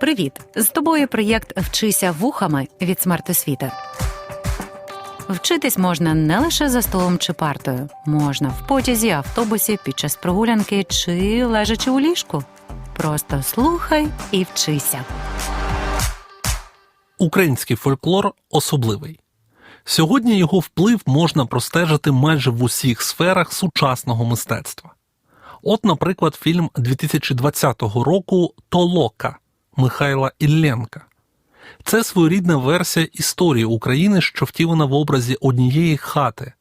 Привіт! З тобою проєкт Вчися вухами від смертосвіти. Вчитись можна не лише за столом чи партою, можна в потязі, автобусі, під час прогулянки чи лежачи у ліжку. Просто слухай і вчися. Український фольклор особливий. Сьогодні його вплив можна простежити майже в усіх сферах сучасного мистецтва. От, наприклад, фільм 2020 року Толока Михайла Ілленка. Це своєрідна версія історії України, що втілена в образі однієї хати,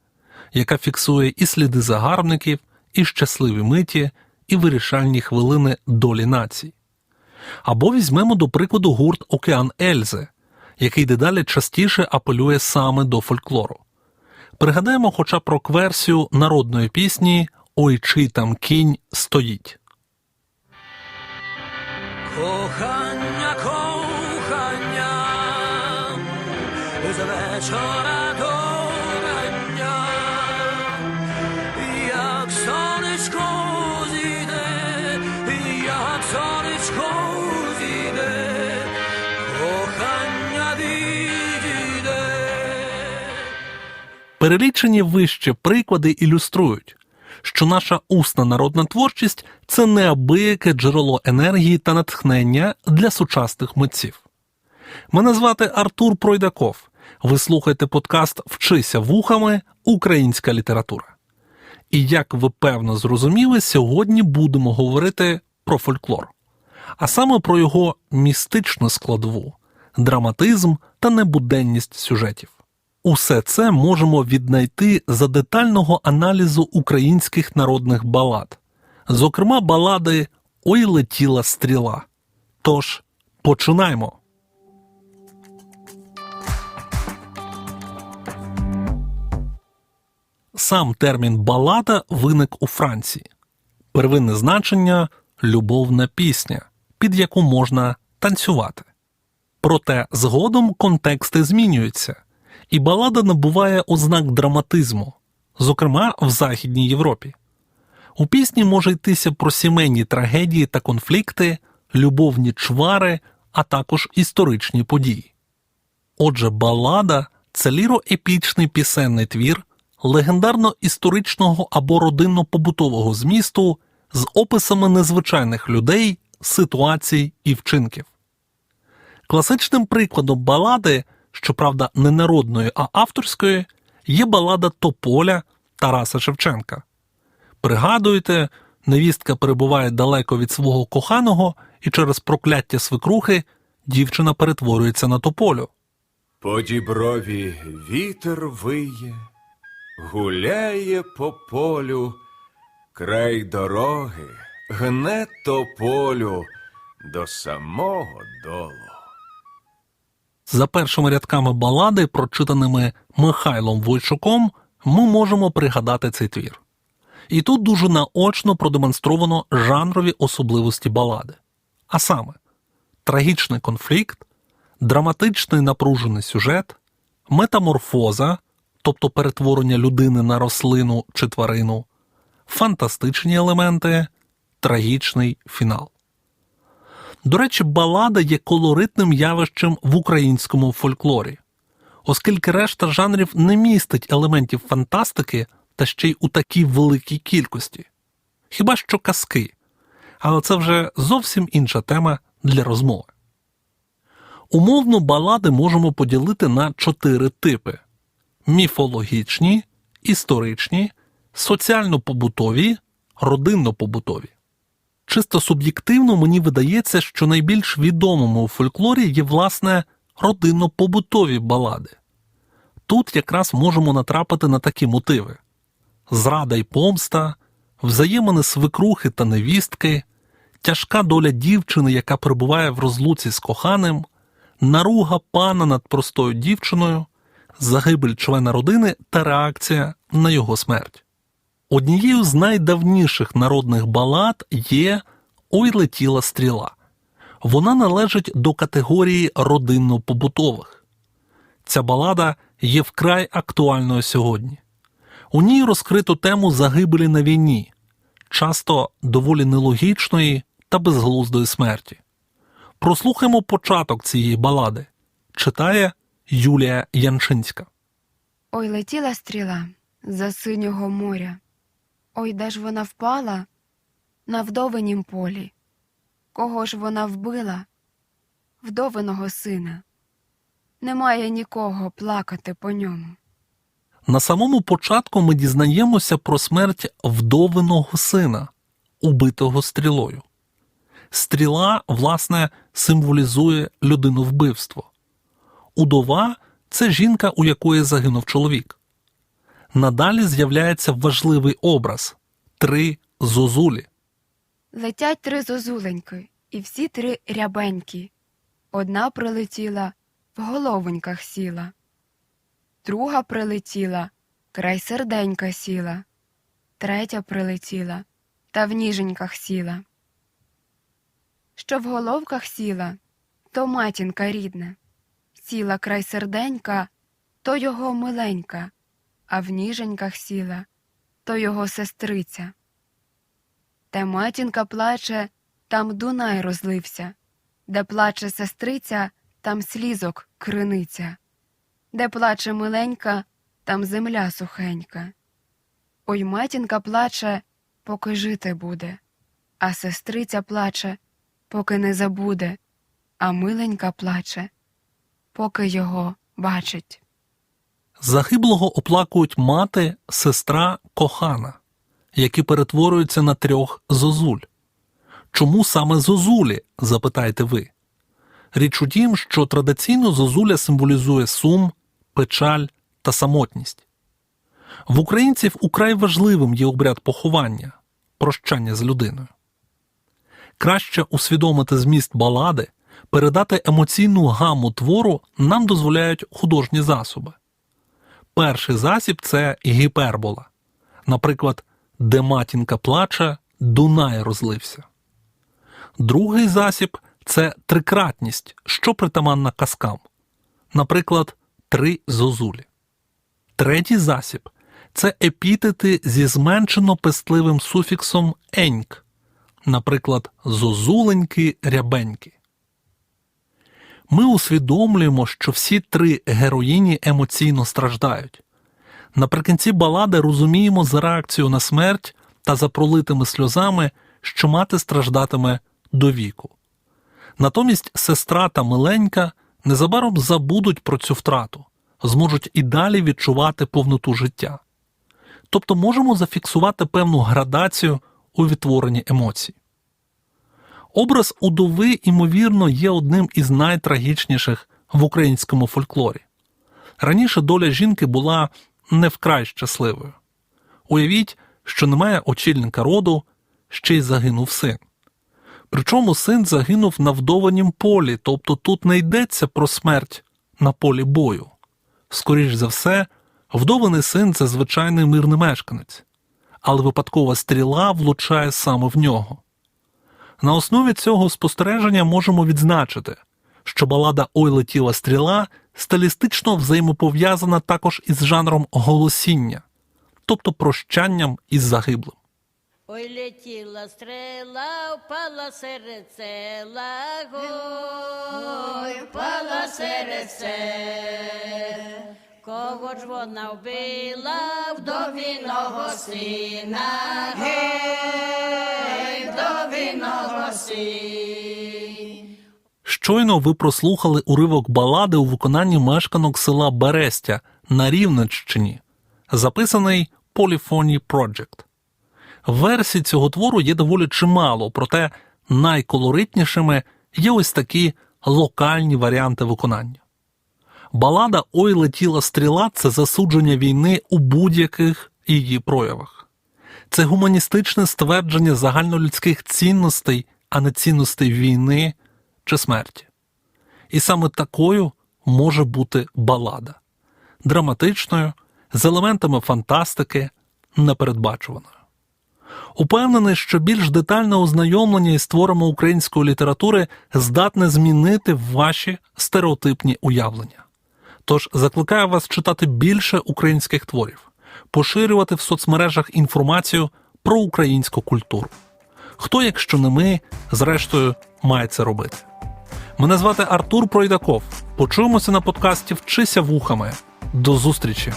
яка фіксує і сліди загарбників, і щасливі миті, і вирішальні хвилини долі націй. Або візьмемо до прикладу гурт Океан Ельзи, який дедалі частіше апелює саме до фольклору. Пригадаємо хоча про версію народної пісні Ой чий там кінь стоїть. Кохання, Перелічені вище приклади ілюструють, що наша усна народна творчість це неабияке джерело енергії та натхнення для сучасних митців. Мене звати Артур Пройдаков. Ви слухаєте подкаст Вчися вухами Українська література. І як ви певно зрозуміли, сьогодні будемо говорити про фольклор, а саме про його містичну складову, драматизм та небуденність сюжетів. Усе це можемо віднайти за детального аналізу українських народних балад, зокрема балади Ой летіла стріла. Тож починаємо. Сам термін балада виник у Франції. Первинне значення любовна пісня, під яку можна танцювати. Проте згодом контексти змінюються, і балада набуває ознак драматизму, зокрема в Західній Європі. У пісні може йтися про сімейні трагедії та конфлікти, любовні чвари, а також історичні події. Отже, балада це ліроепічний пісенний твір легендарно-історичного або родинно-побутового змісту з описами незвичайних людей, ситуацій і вчинків. Класичним прикладом балади, щоправда, не народної, а авторської, є балада Тополя Тараса Шевченка. Пригадуєте, невістка перебуває далеко від свого коханого, і через прокляття свекрухи дівчина перетворюється на тополю. По діброві вітер виє, гуляє по полю, край дороги гне тополю до самого долу. За першими рядками балади, прочитаними Михайлом Войчуком, ми можемо пригадати цей твір. І тут дуже наочно продемонстровано жанрові особливості балади. А саме, трагічний конфлікт, драматичний напружений сюжет, метаморфоза, тобто перетворення людини на рослину чи тварину, фантастичні елементи, трагічний фінал. До речі, балада є колоритним явищем в українському фольклорі, оскільки решта жанрів не містить елементів фантастики та ще й у такій великій кількості. Хіба що казки, але це вже зовсім інша тема для розмови. Умовно балади можемо поділити на чотири типи: міфологічні, історичні, соціально-побутові, родинно-побутові. Чисто суб'єктивно мені видається, що найбільш відомими у фольклорі є, власне, родинно-побутові балади. Тут якраз можемо натрапити на такі мотиви: зрада й помста, взаємини свекрухи та невістки, тяжка доля дівчини, яка перебуває в розлуці з коханим, наруга пана над простою дівчиною, загибель члена родини та реакція на його смерть. Однією з найдавніших народних балад є Ой летіла стріла. Вона належить до категорії родинно-побутових. Ця балада є вкрай актуальною сьогодні. У ній розкрито тему загибелі на війні, часто доволі нелогічної та безглуздої смерті. Прослухаймо початок цієї балади. Читає Юлія Янчинська. Ой, летіла стріла за синього моря. Ой, де ж вона впала на вдовинім полі. Кого ж вона вбила? Вдовиного сина. Немає нікого плакати по ньому. На самому початку ми дізнаємося про смерть вдовиного сина, убитого стрілою. Стріла, власне, символізує людиновбивство. Удова це жінка, у якої загинув чоловік. Надалі з'являється важливий образ три зозулі. Летять три зозуленьки, і всі три рябенькі. Одна прилетіла, в головоньках сіла. Друга прилетіла, край серденька сіла. Третя прилетіла, та в ніженьках сіла. Що в головках сіла, то матінка рідна. Сіла край серденька, то його миленька, а в ніженьках сіла, то його сестриця. Де матінка плаче, там Дунай розлився, де плаче сестриця, там слізок криниця, де плаче миленька, там земля сухенька. Ой матінка плаче, поки жити буде, а сестриця плаче, поки не забуде, а миленька плаче, поки його бачить. Загиблого оплакують мати, сестра, кохана, які перетворюються на трьох зозуль. Чому саме зозулі? запитаєте ви. Річ у тім, що традиційно зозуля символізує сум, печаль та самотність. В українців украй важливим є обряд поховання, прощання з людиною. Краще усвідомити зміст балади, передати емоційну гаму твору нам дозволяють художні засоби. Перший засіб це гіпербола. Наприклад, де матінка плаче, Дунай розлився. Другий засіб це трикратність, що притаманна казкам. Наприклад, три зозулі. Третій засіб це епітети зі зменшено пестливим суфіксом еньк, наприклад, зозуленьки рябеньки. Ми усвідомлюємо, що всі три героїні емоційно страждають. Наприкінці балади розуміємо за реакцію на смерть та за пролитими сльозами, що мати страждатиме до віку. Натомість сестра та миленька незабаром забудуть про цю втрату, зможуть і далі відчувати повноту життя. Тобто можемо зафіксувати певну градацію у відтворенні емоцій. Образ удови, ймовірно, є одним із найтрагічніших в українському фольклорі. Раніше доля жінки була не вкрай щасливою. Уявіть, що немає очільника роду, ще й загинув син. Причому син загинув на вдованім полі, тобто тут не йдеться про смерть на полі бою. Скоріш за все, вдований син це звичайний мирний мешканець, але випадкова стріла влучає саме в нього. На основі цього спостереження можемо відзначити, що балада Ой летіла стріла стилістично взаємопов'язана також із жанром голосіння, тобто прощанням із загиблим. Ой, летіла стрела, впала серед села, ой, впала серед сел. Кого ж вона вбила, вдовіного сина, гей, вдовіного сина. Щойно ви прослухали уривок балади у виконанні мешканок села Берестя на Рівненщині, записаний Polyphony Project. Версій цього твору є доволі чимало, проте найколоритнішими є ось такі локальні варіанти виконання. Балада Ой летіла стріла це засудження війни у будь-яких її проявах. Це гуманістичне ствердження загальнолюдських цінностей, а не цінностей війни чи смерті. І саме такою може бути балада драматичною, з елементами фантастики, непередбачуваною. Упевнений, що більш детальне ознайомлення із творами української літератури здатне змінити ваші стереотипні уявлення. Тож закликаю вас читати більше українських творів, поширювати в соцмережах інформацію про українську культуру. Хто, якщо не ми, зрештою, має це робити? Мене звати Артур Пройдаков. Почуємося на подкасті Вчися вухами. До зустрічі!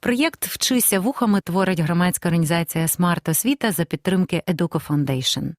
Проєкт Вчися вухами творить громадська організація Смарт Освіта за підтримки Educo Foundation.